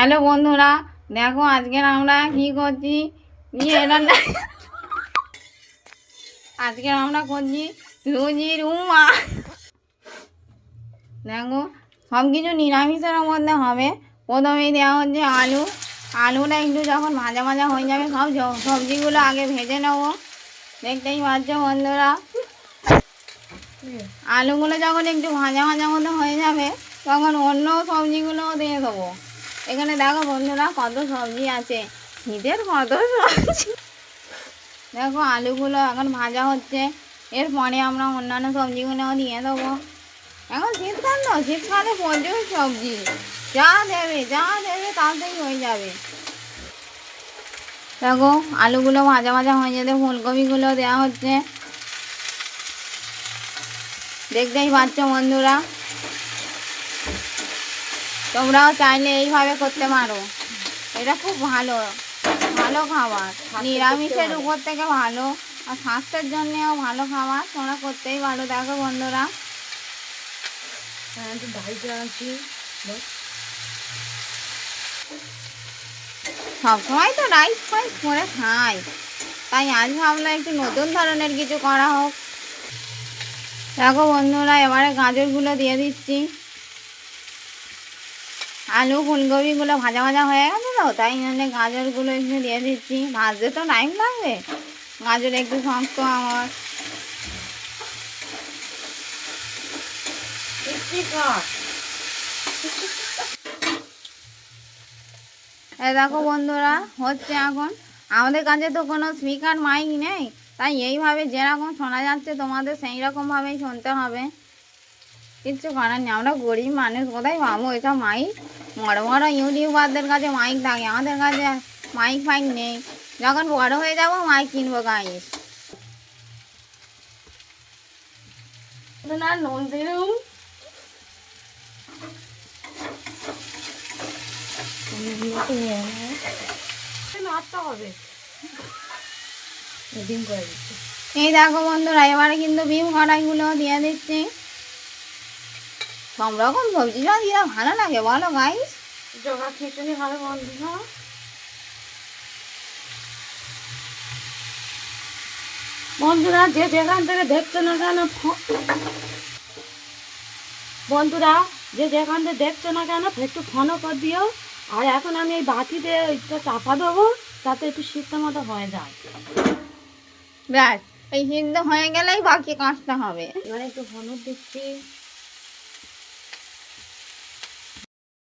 Hello বন্ধুরা, দেখো আজকে আমরা কি করছি? আজকে আমরা করছি লুচির উমা দেখো সব কিছু নিরামিষের মধ্যে হবে। প্রথমে দেওয়া হচ্ছে আলু। আলুটা একটু যখন ভাজা ভাজা হয়ে যাবে, সব সবজিগুলো আগে ভেজে নেব। দেখতেই পাচ্ছ বন্ধুরা। আলুগুলো যখন একটু ভাজা ভাজা মতো হয়ে যাবে, তখন অন্য সবজিগুলোও দিয়ে দেবো। এখানে দেখো বন্ধুরা কত সবজি আছে। শীতের কত সবজি। দেখো আলুগুলো এখন ভাজা হচ্ছে। এরপরে আমরা অন্যান্য সবজিগুলোও দিয়ে দেবো। এখন শীতকাল তো শীতকালে প্রচুর সবজি। যা দেবে যা দেবে তাতেই হয়ে যাবে। দেখো আলুগুলো ভাজা ভাজা হয়ে যেতে ফুলকপিগুলো দেওয়া হচ্ছে। দেখতেই পাচ্ছ বন্ধুরা। তোমরাও চাইলে এইভাবে করতে পারো। এটা খুব ভালো ভালো খাবার। নিরামিষের উপর থেকে ভালো আর স্বাস্থ্যের জন্যেও ভালো খাবার। তোমরা করতেই পারো। দেখো বন্ধুরা। হ্যাঁ সবসময় তো রাইস ফাইস করে খাই। তাই আজ ভাবলাম একটু নতুন ধরনের কিছু করা হোক। দেখো বন্ধুরা এবারে গাজরগুলো দিয়ে দিচ্ছি। আলু ফুলকপিগুলো ভাজা ভাজা হয়ে গেছে তো তাই জন্য গাজরগুলো একটু দিয়ে দিচ্ছি। ভাজতে তো টাইম লাগবে। গাজর একটু শক্ত আমার। দেখো বন্ধুরা হচ্ছে এখন। আমাদের কাছে তো কোনো স্পিকার মাইক নেই। তাই এইভাবে যেরকম শোনা যাচ্ছে তোমাদের সেই রকমভাবেই শুনতে হবে। কিচ্ছু করার নেই আমরা গরিব মানুষ কোথায় পাবো এসব মাইক বড় বড় ইউটিউবারদের কাছে মাইক থাকে আমাদের কাছে মাইক ফাইক নেই। যখন বড় হয়ে যাব মাইক কিনবো গাইস না নুন হবে ডিম করে দিচ্ছি এই দেখো বন্ধুরা এবারে কিন্তু বিম কড়াইগুলো দিয়ে দিচ্ছি। সব রকম সবজি সব দিলে ভালো লাগে বলো গাইস জগা খিচুড়ি হবে বন্ধুরা বন্ধুরা যে যেখান থেকে দেখছ না কেন বন্ধুরা যে যেখান থেকে দেখছ না কেন একটু ফোনও কর দিও। আর এখন আমি এই বাটিতে ওইটা চাপা দেবো তাতে একটু সিদ্ধ মতো হয়ে যায়। ব্যাস এই সিদ্ধ হয়ে গেলেই বাকি কাজটা হবে। এবারে একটু হলুদ দিচ্ছি।